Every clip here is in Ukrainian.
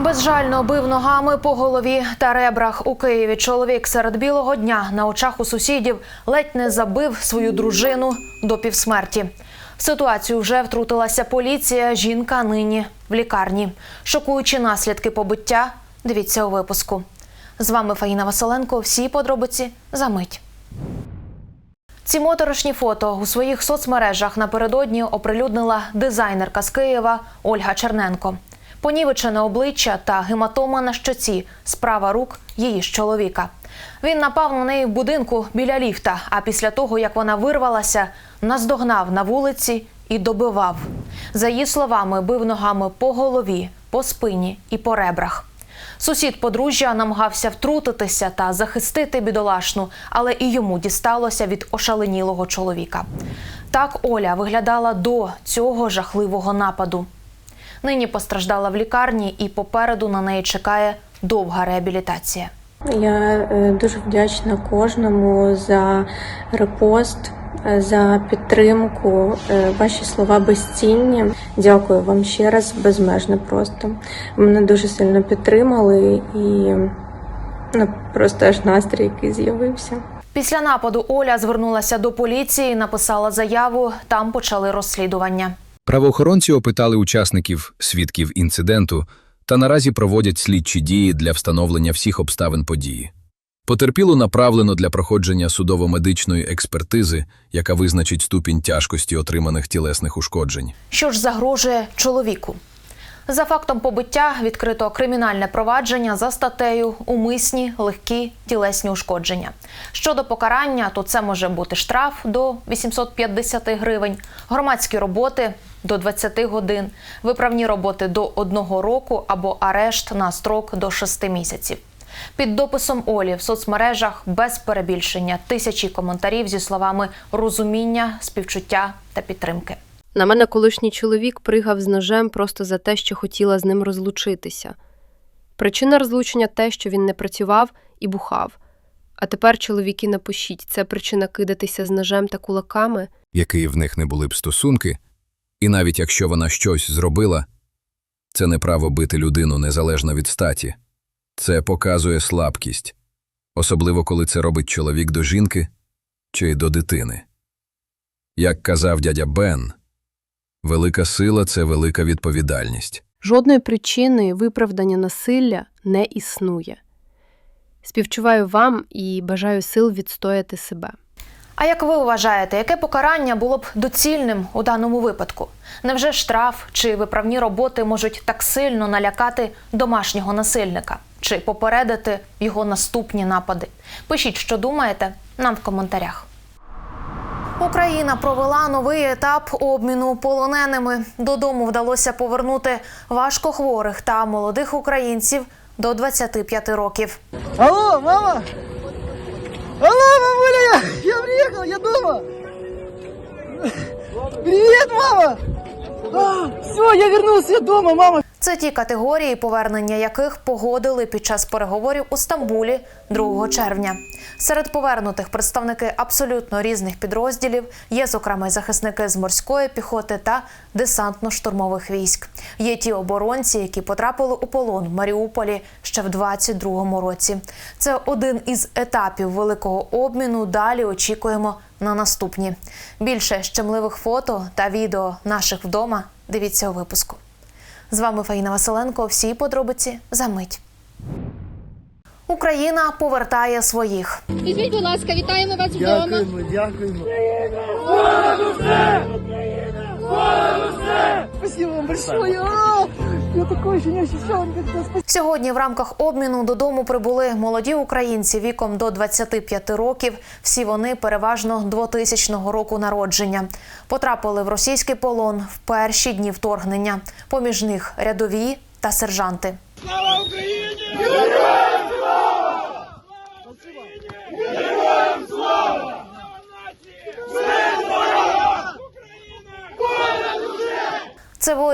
Безжально бив ногами по голові та ребрах у Києві. Чоловік серед білого дня на очах у сусідів ледь не забив свою дружину до півсмерті. В ситуацію вже втрутилася поліція. Жінка нині в лікарні. Шокуючі наслідки побиття. Дивіться у випуску. З вами Фаїна Василенко. Всі подробиці за мить. Ці моторошні фото у своїх соцмережах напередодні оприлюднила дизайнерка з Києва Ольга Черненко. Понівечене обличчя та гематома на щоці справа рук її ж чоловіка. Він напав на неї в будинку біля ліфта, а після того, як вона вирвалася, наздогнав на вулиці і добивав. За її словами, бив ногами по голові, по спині і по ребрах. Сусід подружжя намагався втрутитися та захистити бідолашну, але і йому дісталося від ошаленілого чоловіка. Так Оля виглядала до цього жахливого нападу. Нині постраждала в лікарні, і попереду на неї чекає довга реабілітація. Я е, дуже вдячна кожному за репост, е, за підтримку. Е, Ваші слова безцінні. Дякую вам ще раз, безмежно просто. Мене дуже сильно підтримали і ну, просто аж настрій який з'явився. Після нападу Оля звернулася до поліції, написала заяву. Там почали розслідування. Правоохоронці опитали учасників, свідків інциденту та наразі проводять слідчі дії для встановлення всіх обставин події. Потерпілу направлено для проходження судово-медичної експертизи, яка визначить ступінь тяжкості отриманих тілесних ушкоджень. Що ж загрожує чоловіку? За фактом побиття відкрито кримінальне провадження за статтею умисні легкі тілесні ушкодження. Щодо покарання, то це може бути штраф до 850 гривень, громадські роботи до 20 годин, виправні роботи до 1 року або арешт на строк до 6 місяців. Під дописом Олі в соцмережах без перебільшення тисячі коментарів зі словами розуміння, співчуття та підтримки. На мене колишній чоловік пригав з ножем просто за те, що хотіла з ним розлучитися. Причина розлучення те, що він не працював і бухав. А тепер, чоловіки, напишіть, це причина кидатися з ножем та кулаками. Які в них не були б стосунки, і навіть якщо вона щось зробила, це не право бити людину незалежно від статі. Це показує слабкість, особливо коли це робить чоловік до жінки чи до дитини. Як казав дядя Бен, велика сила це велика відповідальність. Жодної причини виправдання насилля не існує. Співчуваю вам і бажаю сил відстояти себе. А як ви вважаєте, яке покарання було б доцільним у даному випадку? Невже штраф чи виправні роботи можуть так сильно налякати домашнього насильника чи попередити його наступні напади? Пишіть, що думаєте, нам в коментарях. Україна провела новий етап обміну полоненими. Додому вдалося повернути важкохворих та молодих українців до 25 років. Алло, мама! Алло, приехал, я дома! Привет, мама! все, я вернулся, я дома, мама! Це ті категорії, повернення яких погодили під час переговорів у Стамбулі 2 червня. Серед повернутих представники абсолютно різних підрозділів є, зокрема, захисники з морської піхоти та десантно-штурмових військ. Є ті оборонці, які потрапили у полон в Маріуполі ще в 22-му році. Це один із етапів великого обміну. Далі очікуємо на наступні. Більше щемливих фото та відео наших вдома. Дивіться у випуску. З вами Фаїна Василенко. Всі подробиці за мить. Україна повертає своїх. Візьміть, будь ласка, вітаємо вас вдома. Дякуємо, дякуємо. Спасибо вам большое! Я такой еще не ощущал никогда. Спасибо. Сьогодні в рамках обміну додому прибули молоді українці віком до 25 років. Всі вони переважно 2000 року народження. Потрапили в російський полон в перші дні вторгнення. Поміж них рядові та сержанти. Це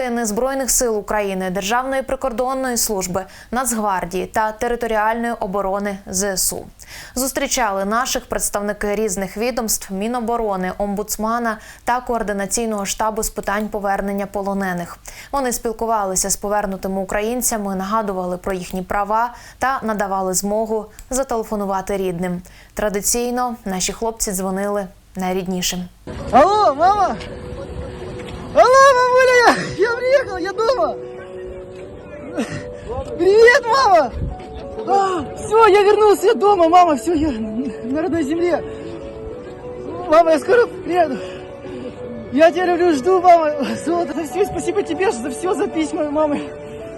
воїни Збройних сил України, Державної прикордонної служби, Нацгвардії та територіальної оборони ЗСУ. Зустрічали наших представники різних відомств, Міноборони, омбудсмана та координаційного штабу з питань повернення полонених. Вони спілкувалися з повернутими українцями, нагадували про їхні права та надавали змогу зателефонувати рідним. Традиційно наші хлопці дзвонили найріднішим. Алло, мама! Алло, мамуля, все, я вернулся, дома, мама, все, я на родной земле. Мама, я скоро приеду. Я тебя люблю, жду, мама. Золото, за все, спасибо тебе за все, за письма, мамы.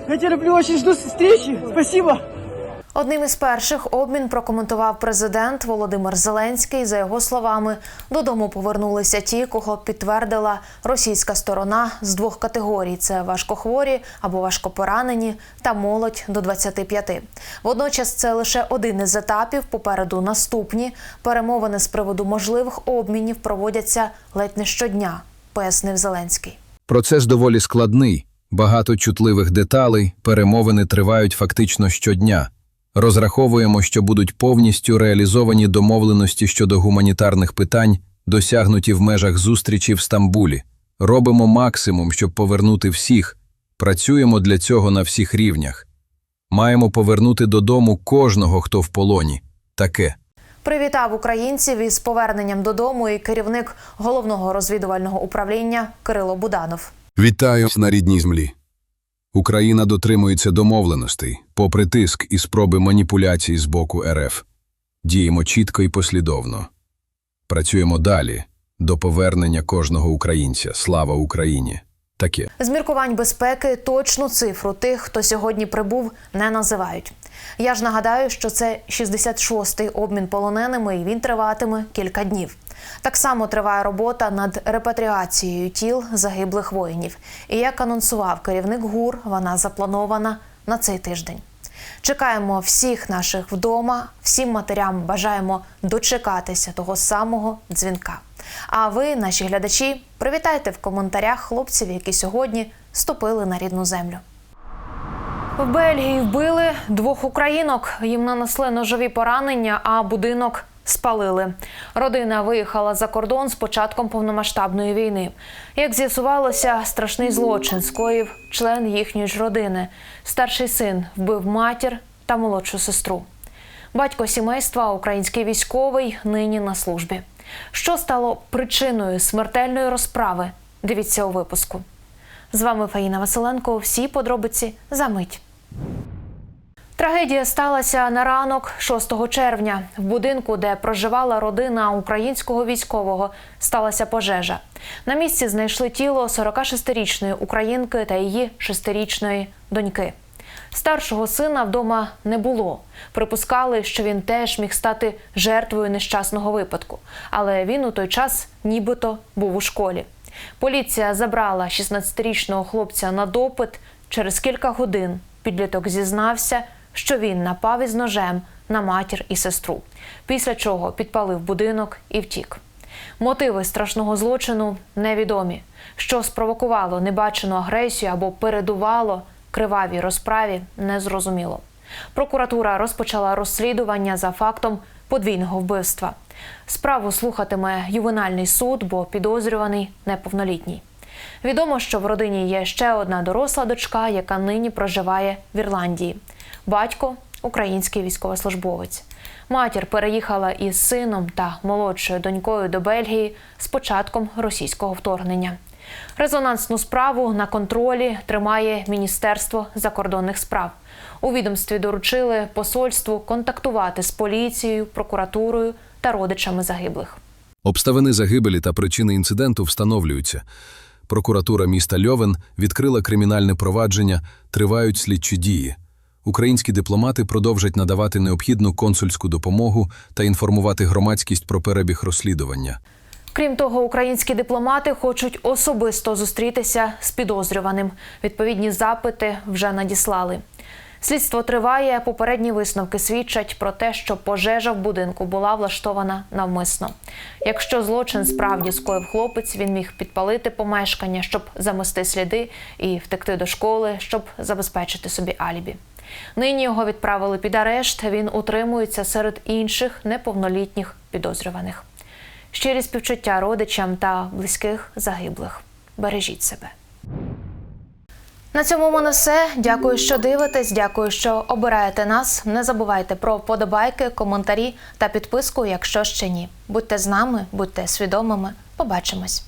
Я тебя люблю, очень жду встречи. Спасибо. Одним із перших обмін прокоментував президент Володимир Зеленський. За його словами, додому повернулися ті, кого підтвердила російська сторона з двох категорій: це важкохворі або важкопоранені та молодь до 25. Водночас це лише один із етапів. Попереду наступні перемовини з приводу можливих обмінів проводяться ледь не щодня, пояснив Зеленський. Процес доволі складний, багато чутливих деталей, перемовини тривають фактично щодня. Розраховуємо, що будуть повністю реалізовані домовленості щодо гуманітарних питань, досягнуті в межах зустрічі в Стамбулі. Робимо максимум, щоб повернути всіх. Працюємо для цього на всіх рівнях. Маємо повернути додому кожного, хто в полоні. Таке. Привітав українців із поверненням додому і керівник головного розвідувального управління Кирило Буданов. Вітаю на рідній землі. Україна дотримується домовленостей, попри тиск і спроби маніпуляцій з боку РФ. Діємо чітко і послідовно. Працюємо далі до повернення кожного українця. Слава Україні! Таке. З міркувань безпеки точну цифру тих, хто сьогодні прибув, не називають. Я ж нагадаю, що це 66-й обмін полоненими, і він триватиме кілька днів. Так само триває робота над репатріацією тіл загиблих воїнів. І як анонсував керівник ГУР, вона запланована на цей тиждень. Чекаємо всіх наших вдома, всім матерям бажаємо дочекатися того самого дзвінка. А ви, наші глядачі, привітайте в коментарях хлопців, які сьогодні ступили на рідну землю. В Бельгії вбили двох українок. Їм нанесли ножові поранення, а будинок спалили. Родина виїхала за кордон з початком повномасштабної війни. Як з'ясувалося, страшний злочин скоїв член їхньої ж родини. Старший син вбив матір та молодшу сестру. Батько сімейства, український військовий, нині на службі. Що стало причиною смертельної розправи? Дивіться у випуску. З вами Фаїна Василенко. Всі подробиці за мить. Трагедія сталася на ранок 6 червня. В будинку, де проживала родина українського військового, сталася пожежа. На місці знайшли тіло 46-річної українки та її 6-річної доньки. Старшого сина вдома не було. Припускали, що він теж міг стати жертвою нещасного випадку, але він у той час нібито був у школі. Поліція забрала 16-річного хлопця на допит. Через кілька годин підліток зізнався, що він напав із ножем на матір і сестру, після чого підпалив будинок і втік. Мотиви страшного злочину невідомі. Що спровокувало небачену агресію або передувало кривавій розправі, незрозуміло. Прокуратура розпочала розслідування за фактом подвійного вбивства. Справу слухатиме ювенальний суд, бо підозрюваний неповнолітній. Відомо, що в родині є ще одна доросла дочка, яка нині проживає в Ірландії. Батько український військовослужбовець. Матір переїхала із сином та молодшою донькою до Бельгії з початком російського вторгнення. Резонансну справу на контролі тримає Міністерство закордонних справ. У відомстві доручили посольству контактувати з поліцією, прокуратурою та родичами загиблих. Обставини загибелі та причини інциденту встановлюються. Прокуратура міста Льовен відкрила кримінальне провадження, тривають слідчі дії. Українські дипломати продовжать надавати необхідну консульську допомогу та інформувати громадськість про перебіг розслідування. Крім того, українські дипломати хочуть особисто зустрітися з підозрюваним. Відповідні запити вже надіслали. Слідство триває. Попередні висновки свідчать про те, що пожежа в будинку була влаштована навмисно. Якщо злочин справді скоїв хлопець, він міг підпалити помешкання, щоб замести сліди і втекти до школи, щоб забезпечити собі алібі. Нині його відправили під арешт. Він утримується серед інших неповнолітніх підозрюваних. Щирі співчуття родичам та близьких загиблих. Бережіть себе. На цьому в мене все. Дякую, що дивитесь. Дякую, що обираєте нас. Не забувайте про подобайки, коментарі та підписку, якщо ще ні. Будьте з нами, будьте свідомими. Побачимось.